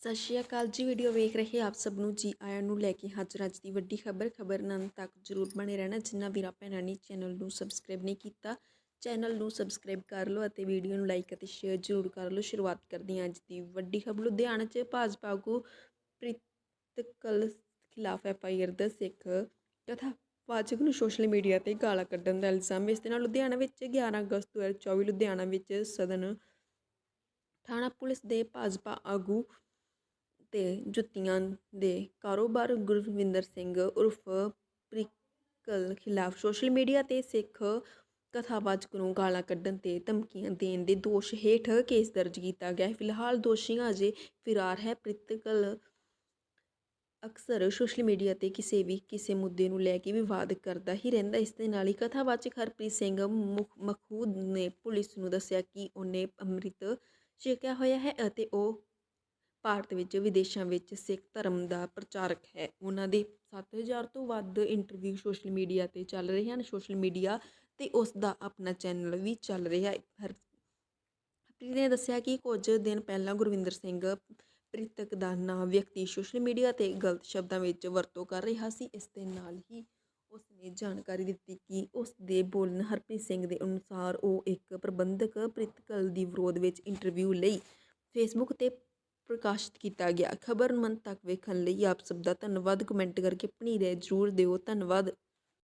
ਸਤਿ ਸ਼੍ਰੀ ਅਕਾਲ ਜੀ, ਵੀਡੀਓ ਵੇਖ ਰਹੇ ਆਪ ਸਭ ਨੂੰ ਜੀ ਆਇਆਂ ਨੂੰ ਲੈ ਕੇ ਹਾਜ਼ਰ ਅੱਜ ਦੀ ਵੱਡੀ ਖਬਰ ਖਬਰ ਨੰਨ ਤੱਕ ਜਰੂਰ ਬਣੇ ਰਹਿਣਾ, ਜਿੰਨਾ ਵੀਰਾਂ ਭੈਣਾਂ ਨੇ ਚੈਨਲ ਨੂੰ ਸਬਸਕ੍ਰਾਈਬ ਨਹੀਂ ਕੀਤਾ, ਚੈਨਲ ਨੂੰ ਸਬਸਕ੍ਰਾਈਬ ਕਰ ਲਓ ਅਤੇ ਵੀਡੀਓ ਨੂੰ ਲਾਈਕ ਅਤੇ ਸ਼ੇਅਰ ਜਰੂਰ ਕਰ ਲਓ। ਸ਼ੁਰੂਆਤ ਕਰਦੇ ਹਾਂ ਅੱਜ ਦੀ ਵੱਡੀ ਖਬਰ। ਲੁਧਿਆਣਾ 'ਚ ਭਾਜਪਾ ਆਗੂ ਪ੍ਰੀਤਕਲ ਖਿਲਾਫ ਐਫ ਆਈ ਆਰ ਦਾ ਸਿੱਖ ਕਥਾ। ਵਾਚਕ ਨੂੰ ਸੋਸ਼ਲ ਮੀਡੀਆ ਤੇ ਗਾਲਾਂ ਕੱਢਣ ਦਾ ਇਲਜ਼ਾਮ। ਇਸ ਦੇ ਨਾਲ ਲੁਧਿਆਣਾ ਵਿੱਚ 11 ਅਗਸਤ 2024 ਲੁਧਿਆਣਾ ਵਿੱਚ ਸਦਨ ਥਾਣਾ ਪੁਲਿਸ ਦੇ ਭਾਜਪਾ ਆਗੂ ਤੇ ਜੁੱਤੀਆਂ ਦੇ ਕਾਰੋਬਾਰ ਗੁਰਵਿੰਦਰ ਸਿੰਘ ਉਰਫ ਪ੍ਰਿਕਲ ਖਿਲਾਫ ਸੋਸ਼ਲ ਮੀਡੀਆ ਤੇ ਸਿੱਖ ਕਥਾਵਾਚਕ ਨੂੰ ਗਾਲਾਂ ਕੱਢਣ ਤੇ ਧਮਕੀਆਂ ਦੇਣ ਦੇ ਦੋਸ਼ ਹੇਠ ਕੇਸ ਦਰਜ ਕੀਤਾ ਗਿਆ ਹੈ। ਫਿਲਹਾਲ ਦੋਸ਼ੀਆਂ ਅਜੇ ਫਰਾਰ ਹੈ। ਪ੍ਰਿਤਕਲ ਅਕਸਰ ਸੋਸ਼ਲ ਮੀਡੀਆ ਤੇ ਕਿਸੇ ਵੀ ਕਿਸੇ ਮੁੱਦੇ ਨੂੰ ਲੈ ਕੇ ਵਿਵਾਦ ਕਰਦਾ ਹੀ ਰਹਿੰਦਾ ਇਸ ਦੇ ਨਾਲ ਹੀ ਕਥਾਵਾਚਕ ਹਰਪ੍ਰੀਤ ਸਿੰਘ ਮੁਖ- ਮਖੂਦ ਨੇ ਪੁਲਿਸ ਨੂੰ ਦੱਸਿਆ ਕਿ ਉਹਨੇ ਅੰਮ੍ਰਿਤ ਛਕਿਆ ਹੋਇਆ ਹੈ ਅਤੇ ਉਹ ਭਾਰਤ ਵਿੱਚ ਵਿਦੇਸ਼ਾਂ ਵਿੱਚ ਸਿੱਖ ਧਰਮ ਦਾ ਪ੍ਰਚਾਰਕ ਹੈ। ਉਹਨਾਂ ਦੇ ਸੱਤ ਹਜ਼ਾਰ ਤੋਂ ਵੱਧ ਇੰਟਰਵਿਊ ਸੋਸ਼ਲ ਮੀਡੀਆ ਤੇ ਚੱਲ ਰਹੇ ਹਨ। ਸੋਸ਼ਲ ਮੀਡੀਆ ਤੇ ਉਸ ਦਾ ਆਪਣਾ ਚੈਨਲ ਵੀ ਚੱਲ ਰਿਹਾ ਹੈ। ਹਰ ਪ੍ਰੀਤ ਨੇ ਦੱਸਿਆ ਕਿ ਕੁਝ ਦਿਨ ਪਹਿਲਾਂ ਗੁਰਵਿੰਦਰ ਸਿੰਘ ਪ੍ਰੀਤਕ ਦਾ ਨਾਂ ਵਿਅਕਤੀ ਸੋਸ਼ਲ ਮੀਡੀਆ ਤੇ ਗਲਤ ਸ਼ਬਦਾਂ ਵਿੱਚ ਵਰਤੋਂ ਕਰ ਰਿਹਾ ਸੀ। ਇਸ ਦੇ ਨਾਲ ਹੀ ਉਸ ਨੇ ਜਾਣਕਾਰੀ ਦਿੱਤੀ ਕਿ ਉਸ ਦੇ ਬੋਲਣ ਹਰਪ੍ਰੀਤ ਸਿੰਘ ਦੇ ਅਨੁਸਾਰ ਉਹ ਇੱਕ ਪ੍ਰਬੰਧਕ ਪ੍ਰੀਤਕਲ ਦੀ ਵਿਰੋਧ ਵਿੱਚ ਇੰਟਰਵਿਊ ਲਈ ਫੇਸਬੁੱਕ ਤੇ ਪ੍ਰਕਾਸ਼ਿਤ ਕੀਤਾ ਗਿਆ। ਖਬਰ ਮਨ ਤੱਕ ਵੇਖਣ ਲਈ ਆਪ ਸਭ ਦਾ ਧੰਨਵਾਦ। ਕਮੈਂਟ ਕਰਕੇ ਆਪਣੀ ਰਾਏ ਜ਼ਰੂਰ ਦਿਓ। ਧੰਨਵਾਦ।